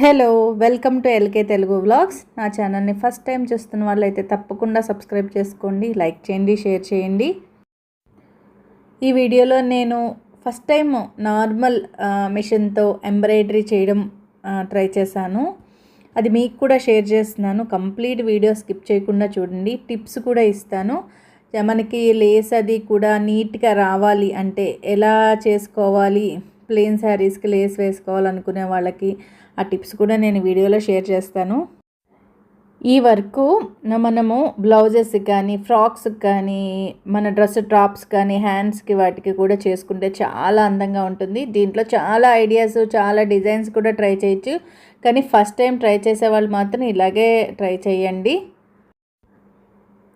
Hello welcome to LK Telugu vlogs నా ఛానల్ని first time చూస్తున్న వాళ్ళైతే తప్పకుండా సబ్స్క్రైబ్ చేసుకోండి లైక్ చేయండి షేర్ చేయండి. ఈ వీడియోలో నేను ఫస్ట్ టైం నార్మల్ మిషన్తో ఎంబ్రాయిడరీ చేయడం ట్రై చేశాను. అది మీకు కూడా షేర్ చేస్తున్నాను. కంప్లీట్ వీడియో స్కిప్ చేయకుండా చూడండి. టిప్స్ కూడా ఇస్తాను. మనకి లేస్ అది కూడా నీట్గా రావాలి అంటే ఎలా చేసుకోవాలి? ప్లెయిన్ శారీస్కి లేస్ వేసుకోవాలనుకునే వాళ్ళకి ఆ టిప్స్ కూడా నేను వీడియోలో షేర్ చేస్తాను. ఈ వర్క్ మనము బ్లౌజెస్ కానీ ఫ్రాక్స్ కానీ మన డ్రెస్ టాప్స్ కానీ హ్యాండ్స్కి వాటికి కూడా చేసుకుంటే చాలా అందంగా ఉంటుంది. దీంట్లో చాలా ఐడియాస్ చాలా డిజైన్స్ కూడా ట్రై చేయొచ్చు. కానీ ఫస్ట్ టైం ట్రై చేసే వాళ్ళు మాత్రం ఇలాగే ట్రై చేయండి.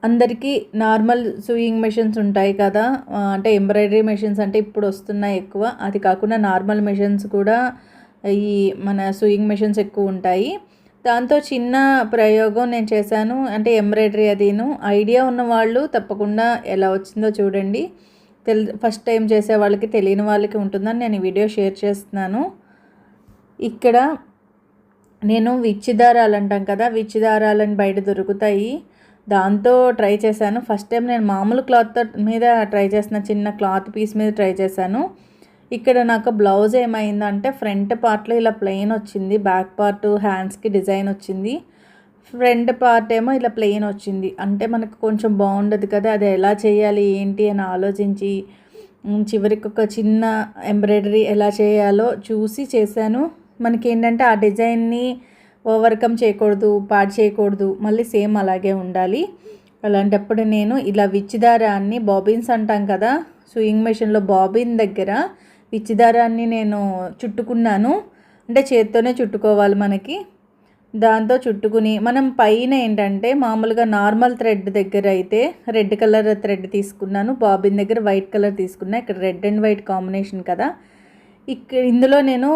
అందరికీ నార్మల్ సూయింగ్ మెషిన్స్ ఉంటాయి కదా. అంటే ఎంబ్రాయిడరీ మెషిన్స్ అంటే ఇప్పుడు వస్తున్నాయి ఎక్కువ. అది కాకుండా నార్మల్ మెషిన్స్ కూడా ఈ మన సూయింగ్ మెషిన్స్ ఎక్కువ ఉంటాయి. దాంతో చిన్న ప్రయోగం నేను చేశాను. అంటే ఎంబ్రాయిడరీ అదిను. ఐడియా ఉన్న వాళ్ళు తప్పకుండా ఎలా వచ్చిందో చూడండి. తెల్ ఫస్ట్ టైం చేసే వాళ్ళకి తెలియని వాళ్ళకి ఉంటుందని నేను వీడియో షేర్ చేస్తున్నాను. ఇక్కడ నేను విచ్చిదారాలు అంటాం కదా విచ్చిదారాలని బయట దొరుకుతాయి. దాంతో ట్రై చేశాను. ఫస్ట్ టైం నేను మామూలు క్లాత్ మీద ట్రై చేసిన చిన్న క్లాత్ పీస్ మీద ట్రై చేశాను. ఇక్కడ నాకు బ్లౌజ్ ఏమైందంటే ఫ్రంట్ పార్ట్లో ఇలా ప్లెయిన్ వచ్చింది. బ్యాక్ పార్ట్ హ్యాండ్స్కి డిజైన్ వచ్చింది. ఫ్రంట్ పార్ట్ ఏమో ఇలా ప్లెయిన్ వచ్చింది. అంటే మనకు కొంచెం బాగుండదు కదా అది ఎలా చేయాలి ఏంటి అని ఆలోచించి చివరికి ఒక చిన్న ఎంబ్రాయిడరీ ఎలా చేయాలో చూసి చేశాను. మనకి ఏంటంటే ఆ డిజైన్ని ఓవర్కమ్ చేయకూడదు పాడు చేయకూడదు మళ్ళీ సేమ్ అలాగే ఉండాలి. అలాంటప్పుడు నేను ఇలా విచ్చిదారాన్ని బాబిన్స్ అంటాం కదా స్వింగ్ మెషిన్లో బాబిన్ దగ్గర పిచ్చిదారాన్ని నేను చుట్టుకున్నాను. అంటే చేత్తోనే చుట్టుకోవాలి మనకి. దాంతో చుట్టుకుని మనం పైన ఏంటంటే మామూలుగా నార్మల్ థ్రెడ్ దగ్గర అయితే రెడ్ కలర్ థ్రెడ్ తీసుకున్నాను. బాబిన్ దగ్గర వైట్ కలర్ తీసుకున్నా. ఇక్కడ రెడ్ అండ్ వైట్ కాంబినేషన్ కదా. ఇక్కడ ఇందులో నేను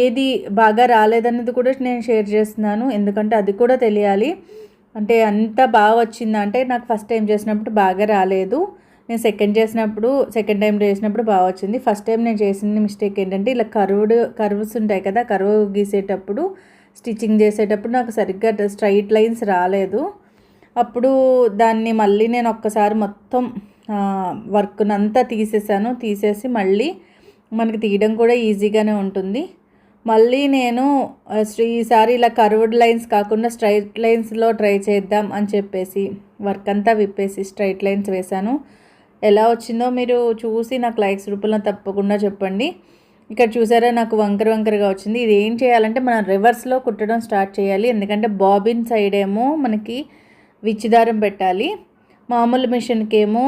ఏది బాగా రాలేదన్నది కూడా నేను షేర్ చేస్తున్నాను. ఎందుకంటే అది కూడా తెలియాలి. అంటే అంత బాగా వచ్చిందంటే నాకు ఫస్ట్ టైం చేసినప్పుడు బాగా రాలేదు. నేను సెకండ్ చేసినప్పుడు సెకండ్ టైం చేసినప్పుడు బాగా వచ్చింది. ఫస్ట్ టైం నేను చేసిన మిస్టేక్ ఏంటంటే ఇలా కర్వ్డ్ కర్వ్స్ ఉంటాయి కదా కర్వ్ గీసేటప్పుడు స్టిచ్చింగ్ చేసేటప్పుడు నాకు సరిగ్గా స్ట్రైట్ లైన్స్ రాలేదు. అప్పుడు దాన్ని మళ్ళీ నేను ఒక్కసారి మొత్తం వర్క్నంతా తీసేసాను. తీసేసి మళ్ళీ మనకి తీయడం కూడా ఈజీగానే ఉంటుంది. మళ్ళీ నేను ఈసారి ఇలా కర్వ్డ్ లైన్స్ కాకుండా స్ట్రైట్ లైన్స్లో ట్రై చేద్దాం అని చెప్పేసి వర్క్ అంతా విప్పేసి స్ట్రైట్ లైన్స్ వేశాను ఎలా వచ్చిందో మీరు చూసి నాకు లైక్స్ రూపంలో తప్పకుండా చెప్పండి. ఇక్కడ చూసారా నాకు వంకర వంకరగా వచ్చింది. ఇది ఏం చేయాలంటే మనం రివర్స్లో కుట్టడం స్టార్ట్ చేయాలి. ఎందుకంటే బాబిన్ సైడ్ ఏమో మనకి విచ్చిదారం పెట్టాలి. మామూలు మిషన్కి ఏమో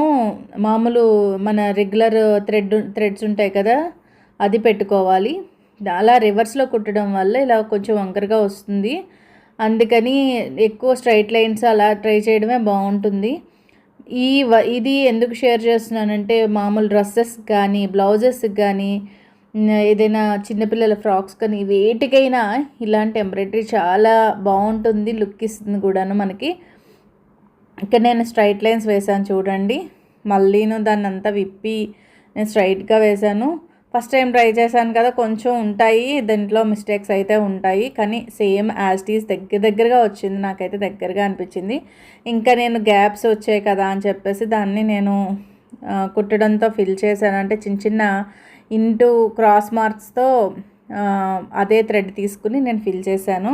మామూలు మన రెగ్యులర్ థ్రెడ్ థ్రెడ్స్ ఉంటాయి కదా అది పెట్టుకోవాలి. అలా రివర్స్లో కుట్టడం వల్ల ఇలా కొంచెం వంకరగా వస్తుంది. అందుకని ఎక్కువ స్ట్రైట్ లైన్స్ అలా ట్రై చేయడమే బాగుంటుంది. ఈ ఇది ఎందుకు షేర్ చేస్తున్నానంటే మామూలు డ్రెస్సెస్ కానీ బ్లౌజెస్ కానీ ఏదైనా చిన్నపిల్లల ఫ్రాక్స్ కానీ వేటికైనా ఇలాంటి ఎంబ్రాయిడరీ చాలా బాగుంటుంది లుక్ ఇస్తుంది కూడాను మనకి. ఇక్కడ నేను స్ట్రైట్ లైన్స్ వేసాను చూడండి. మళ్ళీను దాన్ని అంతా విప్పి నేను స్ట్రైట్గా వేశాను. ఫస్ట్ టైం ట్రై చేశాను కదా కొంచెం ఉంటాయి దీంట్లో మిస్టేక్స్ అయితే ఉంటాయి కానీ సేమ్ యాజ్టీస్ దగ్గర దగ్గరగా వచ్చింది నాకైతే దగ్గరగా అనిపించింది. ఇంకా నేను గ్యాప్స్ వచ్చాయి కదా అని చెప్పేసి దాన్ని నేను కుట్టడంతో ఫిల్ చేశాను. అంటే చిన్న చిన్న ఇంటూ క్రాస్ మార్క్స్తో అదే థ్రెడ్ తీసుకుని నేను ఫిల్ చేశాను.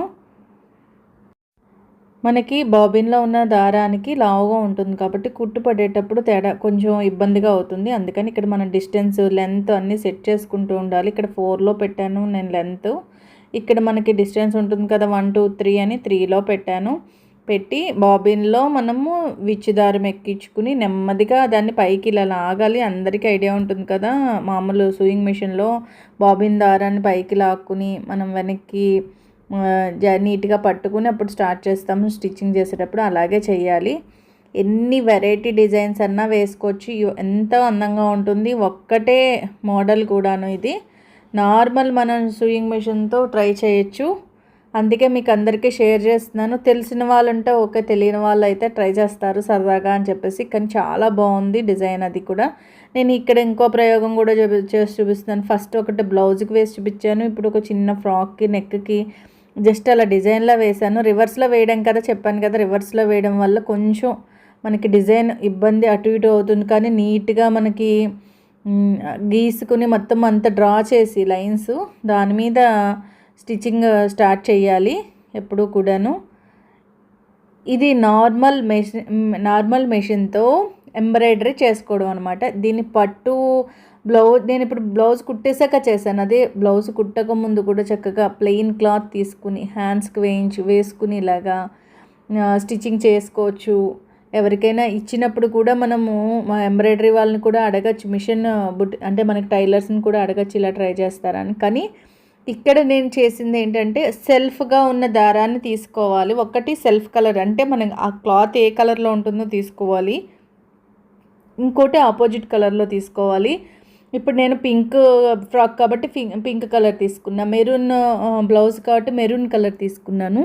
మనకి బాబిన్లో ఉన్న దారానికి లావుగా ఉంటుంది కాబట్టి కుట్టు పడేటప్పుడు తేడా కొంచెం ఇబ్బందిగా అవుతుంది. అందుకని ఇక్కడ మన డిస్టెన్స్ లెంత్ అన్నీ సెట్ చేసుకుంటూ ఉండాలి. ఇక్కడ ఫోర్లో పెట్టాను నేను లెంత్ ఇక్కడ మనకి డిస్టెన్స్ ఉంటుంది కదా వన్ టూ త్రీ అని త్రీలో పెట్టాను. పెట్టి బాబిన్లో మనము విచ్చిదారం ఎక్కించుకుని నెమ్మదిగా దాన్ని పైకి ఇలా లాగాలి. అందరికీ ఐడియా ఉంటుంది కదా మామూలు సూయింగ్ మిషన్లో బాబిన్ దారాన్ని పైకి లాక్కుని మనం వెనక్కి నీట్గా పట్టుకుని అప్పుడు స్టార్ట్ చేస్తాము. స్టిచ్చింగ్ చేసేటప్పుడు అలాగే చేయాలి ఎన్ని వెరైటీ డిజైన్స్ అన్నా వేసుకోవచ్చు. ఎంతో అందంగా ఉంటుంది. ఒక్కటే మోడల్ కూడాను ఇది. నార్మల్ మనం సూయింగ్ మిషన్తో ట్రై చేయొచ్చు. అందుకే మీకు అందరికీ షేర్ చేస్తున్నాను. తెలిసిన వాళ్ళు ఉంటే ఓకే తెలియని వాళ్ళు అయితే ట్రై చేస్తారు సరదాగా అని చెప్పేసి. కానీ చాలా బాగుంది డిజైన్ అది కూడా. నేను ఇక్కడ ఇంకో ప్రయోగం కూడా చూపి చేసి చూపిస్తున్నాను. ఫస్ట్ ఒకటి బ్లౌజ్కి వేసి చూపించాను. ఇప్పుడు ఒక చిన్న ఫ్రాక్కి నెక్కి జస్ట్ అలా డిజైన్లో వేసాను రివర్స్లో వేయడం కదా చెప్పాను కదా రివర్స్లో వేయడం వల్ల కొంచెం మనకి డిజైన్ ఇబ్బంది అటు ఇటు అవుతుంది. కానీ నీట్గా మనకి గీసుకుని మొత్తం అంతా డ్రా చేసి లైన్స్ దాని మీద స్టిచ్చింగ్ స్టార్ట్ చేయాలి ఎప్పుడూ కూడాను. ఇది నార్మల్ మెషిన్ నార్మల్ మెషిన్తో ఎంబ్రాయిడరీ చేసుకోవడం అనమాట దీన్ని పట్టు బ్లౌజ్ నేను ఇప్పుడు బ్లౌజ్ కుట్టేశాక చేశాను. అదే బ్లౌజ్ కుట్టక ముందు కూడా చక్కగా ప్లెయిన్ క్లాత్ తీసుకుని హ్యాండ్స్కి వేయించి వేసుకుని ఇలాగా స్టిచ్చింగ్ చేసుకోవచ్చు. ఎవరికైనా ఇచ్చినప్పుడు కూడా మనము మా ఎంబ్రాయిడరీ వాళ్ళని కూడా అడగచ్చు. మిషన్ బుట్ అంటే మనకి టైలర్స్ని కూడా అడగచ్చు ఇలా ట్రై చేస్తారని. కానీ ఇక్కడ నేను చేసింది ఏంటంటే సెల్ఫ్గా ఉన్న దారాన్ని తీసుకోవాలి. ఒకటి సెల్ఫ్ కలర్ అంటే మనం ఆ క్లాత్ ఏ కలర్లో ఉంటుందో తీసుకోవాలి. ఇంకోటి ఆపోజిట్ కలర్లో తీసుకోవాలి. ఇప్పుడు నేను పింక్ ఫ్రాక్ కాబట్టి పింక్ పింక్ కలర్ తీసుకున్నా. మెరూన్ బ్లౌజ్ కాబట్టి మెరూన్ కలర్ తీసుకున్నాను.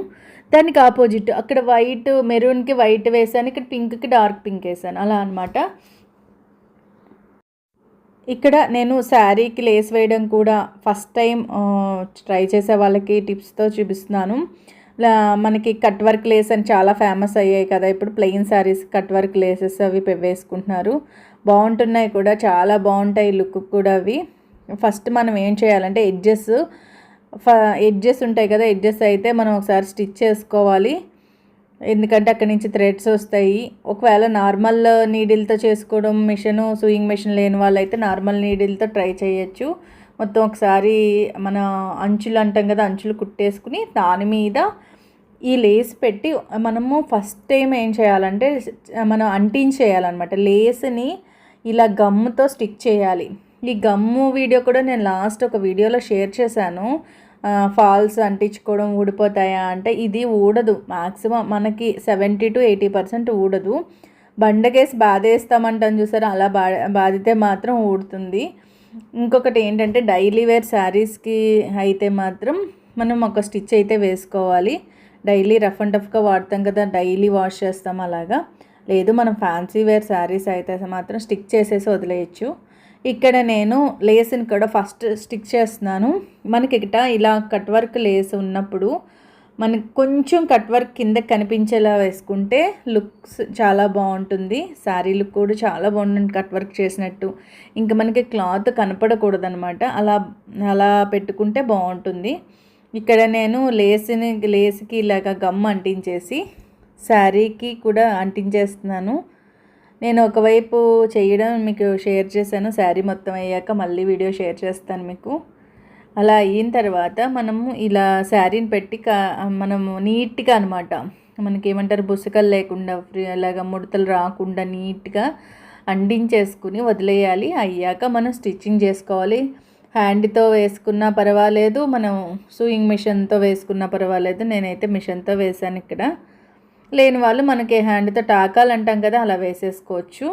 దానికి ఆపోజిట్ అక్కడ వైట్ మెరూన్కి వైట్ వేసాను ఇక్కడ పింక్కి డార్క్ పింక్ వేసాను. అలా అనమాట ఇక్కడ నేను శారీకి లేస్ వేయడం కూడా ఫస్ట్ టైం ట్రై చేసే వాళ్ళకి టిప్స్తో చూపిస్తున్నాను. మనకి కట్ వర్క్ లేస్ అని చాలా ఫేమస్ అయ్యాయి కదా. ఇప్పుడు plain sarees cut work laces అవి వేసుకుంటున్నారు. బాగుంటున్నాయి కూడా చాలా బాగుంటాయి లుక్ కూడా అవి. ఫస్ట్ మనం ఏం చేయాలంటే ఎడ్జెస్ ఫ ఎడ్జెస్ ఉంటాయి కదా ఎడ్జెస్ అయితే మనం ఒకసారి స్టిచ్ చేసుకోవాలి. ఎందుకంటే అక్కడి నుంచి థ్రెడ్స్ వస్తాయి. ఒకవేళ నార్మల్ నీడిల్తో చేసుకోవడం మిషన్ సూయింగ్ మిషన్ లేని వాళ్ళైతే నార్మల్ నీడిల్తో ట్రై చేయొచ్చు. మొత్తం ఒకసారి మన అంచులు అంటాం కదా అంచులు కుట్టేసుకుని దాని మీద ఈ లేస్ పెట్టి మనము ఫస్ట్ టైం ఏం చేయాలంటే మనం అంటించేయాలన్నమాట. లేస్ని ఇలా గమ్ముతో స్టిక్ చేయాలి. ఈ గమ్ము వీడియో కూడా నేను లాస్ట్ ఒక వీడియోలో షేర్ చేశాను. ఫాల్స్ అంటించుకోవడం ఊడిపోతాయా అంటే ఇది ఊడదు. మ్యాక్సిమం మనకి సెవెంటీ టు ఎయిటీ పర్సెంట్ ఊడదు. బండకేసి బాధేస్తామంటాం చూసారా? అలా బా బాధితే మాత్రం ఊడుతుంది. ఇంకొకటి ఏంటంటే డైలీ వేర్ శారీస్కి అయితే మాత్రం మనం ఒక స్టిచ్ అయితే వేసుకోవాలి. డైలీ రఫ్ అండ్ టఫ్గా వాడతాం కదా డైలీ వాష్ చేస్తాం అలాగా. లేదు మనం ఫ్యాన్సీ వేర్ శారీస్ అయితే మాత్రం స్టిక్ చేసేసి వదిలేయచ్చు. ఇక్కడ నేను లేస్ని కూడా ఫస్ట్ స్టిక్ చేస్తున్నాను. మనకి ఇక్కడ ఇలా కట్ వర్క్ లేస్ ఉన్నప్పుడు మనకు కొంచెం కట్ వర్క్ కింద కనిపించేలా వేసుకుంటే లుక్స్ చాలా బాగుంటుంది. శారీ లుక్ కూడా చాలా బాగుంటుంది కట్ వర్క్ చేసినట్టు. ఇంకా మనకి క్లాత్ కనపడకూడదు అనమాట అలా అలా పెట్టుకుంటే బాగుంటుంది. ఇక్కడ నేను లేస్ని లేస్కి ఇలాగ గమ్ అంటించేసి శారీకి కూడా అంటించేస్తున్నాను. నేను ఒకవైపు చేయడం మీకు షేర్ చేశాను. శారీ మొత్తం అయ్యాక మళ్ళీ వీడియో షేర్ చేస్తాను మీకు. అలా అయిన తర్వాత మనము ఇలా శారీని పెట్టి కా మనము నీట్గా అనమాట మనకి ఏమంటారు బుసకలు లేకుండా ఫ్రీ అలాగా ముడతలు రాకుండా నీట్గా అండించేసుకుని వదిలేయాలి. అయ్యాక మనం స్టిచ్చింగ్ చేసుకోవాలి. హ్యాండ్తో వేసుకున్నా పర్వాలేదు మనం సూయింగ్ మిషన్తో వేసుకున్నా పర్వాలేదు. నేనైతే మిషన్తో వేశాను ఇక్కడ. లేని వాళ్ళు మనకి హ్యాండ్తో టాకాలు అంటాం కదా అలా వేసేసుకోవచ్చు.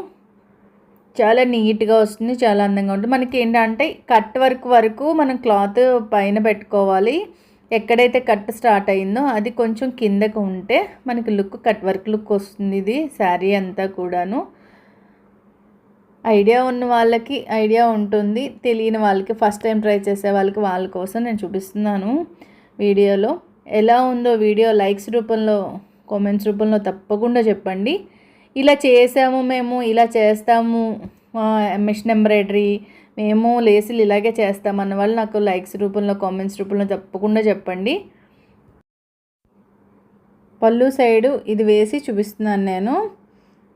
చాలా నీట్గా వస్తుంది చాలా అందంగా ఉంటుంది. మనకి ఏంటంటే కట్ వర్క్ వరకు మనం క్లాత్ పైన పెట్టుకోవాలి. ఎక్కడైతే కట్ స్టార్ట్ అయిందో అది కొంచెం కిందకు ఉంటే మనకి లుక్ కట్ వర్క్ లుక్ వస్తుంది ఇది శారీ అంతా కూడాను. ఐడియా ఉన్న వాళ్ళకి ఐడియా ఉంటుంది తెలియని వాళ్ళకి ఫస్ట్ టైం ట్రై చేసే వాళ్ళకి వాళ్ళ కోసం నేను చూపిస్తున్నాను వీడియోలో. ఎలా ఉందో వీడియో లైక్స్ రూపంలో కామెంట్స్ రూపంలో తప్పకుండా చెప్పండి. ఇలా చేసాము మేము ఇలా చేస్తాము మిషన్ ఎంబ్రాయిడరీ మేము లేసులు ఇలాగే చేస్తామన్న వాళ్ళు నాకు లైక్స్ రూపంలో కామెంట్స్ రూపంలో తప్పకుండా చెప్పండి. పళ్ళు సైడు ఇది వేసి చూపిస్తున్నాను నేను.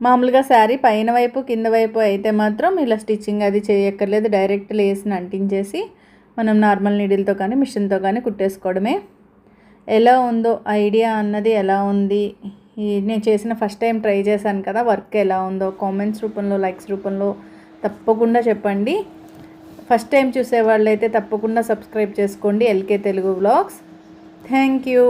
మామూలుగా శారీ పైన వైపు కింద వైపు అయితే మాత్రం ఇలా స్టిచ్చింగ్ అది చేయక్కర్లేదు. డైరెక్ట్ లేసిని అంటించేసి మనం నార్మల్ నీడిల్తో కానీ మిషన్తో కానీ కుట్టేసుకోవడమే. ఎలా ఉందో ఐడియా అన్నది ఎలా ఉంది? నేను చేసిన ఫస్ట్ టైం ట్రై చేశాను కదా వర్క్ ఎలా ఉందో కామెంట్స్ రూపంలో లైక్స్ రూపంలో తప్పకుండా చెప్పండి. ఫస్ట్ టైం చూసే వాళ్ళైతే తప్పకుండా సబ్స్క్రైబ్ చేసుకోండి. LK Telugu vlogs thank you